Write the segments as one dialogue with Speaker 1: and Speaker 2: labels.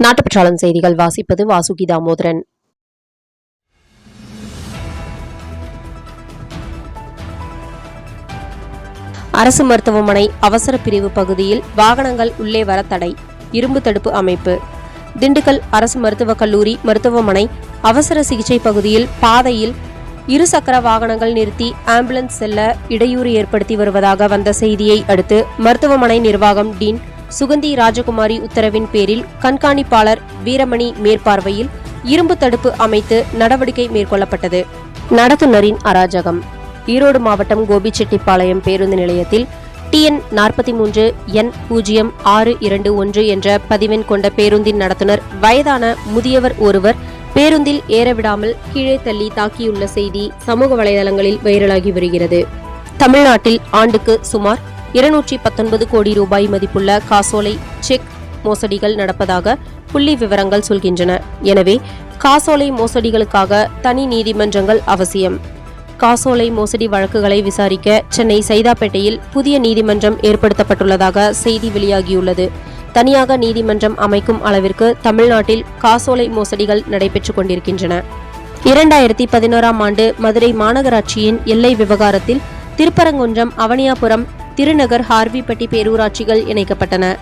Speaker 1: நாட்டுப்பற்றாளன் செய்திகள் வாசிப்பது வாசுகி தாமோதரன் அரசு மருத்துவமனை அவசர பிரிவு பகுதியில் வாகனங்கள் உள்ளே வர தடை. இரும்பு தடுப்பு அமைப்பு. திண்டுக்கல் அரசு மருத்துவக் கல்லூரி மருத்துவமனை அவசர சிகிச்சை பகுதியில் பாதையில் இருசக்கர வாகனங்கள் நிறுத்தி ஆம்புலன்ஸ் செல்ல இடையூறு ஏற்படுத்தி வருவதாக வந்த செய்தியை அடுத்து மருத்துவமனை நிர்வாகம் டீன் சுகந்தி ராஜகுமாரி உத்தரவின் பேரில் கண்காணிப்பாளர் வீரமணி மேற்பார்வையில் இரும்பு தடுப்பு அமைத்து நடவடிக்கை மேற்கொள்ளப்பட்டது. நடத்துனரின் அராஜகம். ஈரோடு மாவட்டம் கோபிச்செட்டிப்பாளையம் பேருந்து நிலையத்தில் டிஎன் நாற்பத்தி மூன்று என் பூஜ்ஜியம் ஆறு இரண்டு ஒன்று என்ற பதிவெண் கொண்ட பேருந்தின் நடத்துனர். வயதான முதியவர் ஒருவர் பேருந்தில் ஏறவிடாமல் கீழே தள்ளி தாக்கியுள்ள செய்தி சமூக வலைதளங்களில் வைரலாகி வருகிறது. தமிழ்நாட்டில் ஆண்டுக்கு சுமார் இருநூற்றி பத்தொன்பது கோடி ரூபாய் மதிப்புள்ள காசோலை செக் மோசடிகள் நடப்பதாக புள்ளி விவரங்கள் சொல்கின்றன. எனவே காசோலை மோசடிகளுக்காக தனி நீதிமன்றங்கள் அவசியம். காசோலை மோசடி வழக்குகளை விசாரிக்க சென்னை சைதாப்பேட்டையில் புதிய நீதிமன்றம் ஏற்படுத்தப்பட்டுள்ளதாக செய்தி வெளியாகியுள்ளது. தனியாக நீதிமன்றம் அமைக்கும் அளவிற்கு தமிழ்நாட்டில் காசோலை மோசடிகள் நடைபெற்றுக் கொண்டிருக்கின்றன. இரண்டாயிரத்தி பதினோராம் ஆண்டு மதுரை மாநகராட்சியின் எல்லை விவகாரத்தில் திருப்பரங்குன்றம் அவனியாபுரம் திருநகர் ஹார்விப்பட்டி பேரூராட்சிகள் இணைக்கப்பட்டன.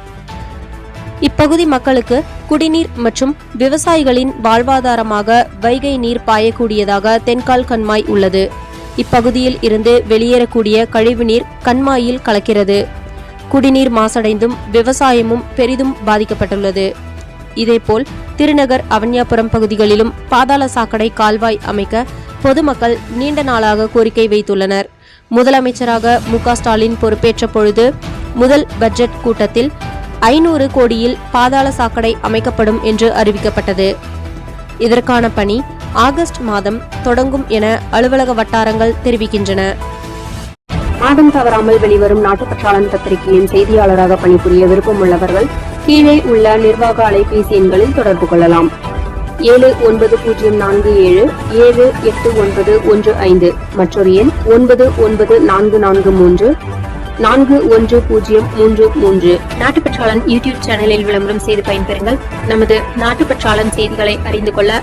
Speaker 1: இப்பகுதி மக்களுக்கு குடிநீர் மற்றும் விவசாயிகளின் வாழ்வாதாரமாக வைகை நீர் பாயக்கூடியதாக தென்கால் கண்மாய் உள்ளது. இப்பகுதியில் இருந்து வெளியேறக்கூடிய கழிவுநீர் கண்மாயில் கலக்கிறது. குடிநீர் மாசடைந்தும் விவசாயமும் பெரிதும் பாதிக்கப்பட்டுள்ளது. இதேபோல் திருநகர் அவன்யாபுரம் பகுதிகளிலும் பாதாள சாக்கடை கால்வாய் அமைக்க பொதுமக்கள் நீண்ட நாளாக கோரிக்கை வைத்துள்ளனர். முதலமைச்சராக மு ஸ்டாலின் பொறுப்பேற்ற பொழுது முதல் பட்ஜெட் கூட்டத்தில் ஐநூறு கோடியில் பாதாள சாக்கடை அமைக்கப்படும் என்று அறிவிக்கப்பட்டது. இதற்கான பணி ஆகஸ்ட் மாதம் தொடங்கும் என அலுவலக வட்டாரங்கள் தெரிவிக்கின்றன. மாதம் தவறாமல் வெளிவரும் நாட்டுப்பற்றாளன் பத்திரிகையின் செய்தியாளராக பணிபுரிய விருப்பமுள்ளவர்கள் கீழே உள்ள நிர்வாக அலைபேசி எண்களில் தொடர்பு கொள்ளலாம். ஏழு ஒன்பது பூஜ்ஜியம் நான்கு ஏழு ஏழு எட்டு ஒன்பது ஒன்று ஐந்து மற்றொரு எண் ஒன்பது ஒன்பது நான்கு நான்கு மூன்று நான்கு ஒன்று பூஜ்ஜியம் மூன்று மூன்று. நாட்டுப்பற்றாளன் யூடியூப் சேனலில் விளம்பரம் செய்து பயன்பெறுங்கள். நமது நாட்டுப்பற்றாளன் செய்திகளை அறிந்து கொள்ள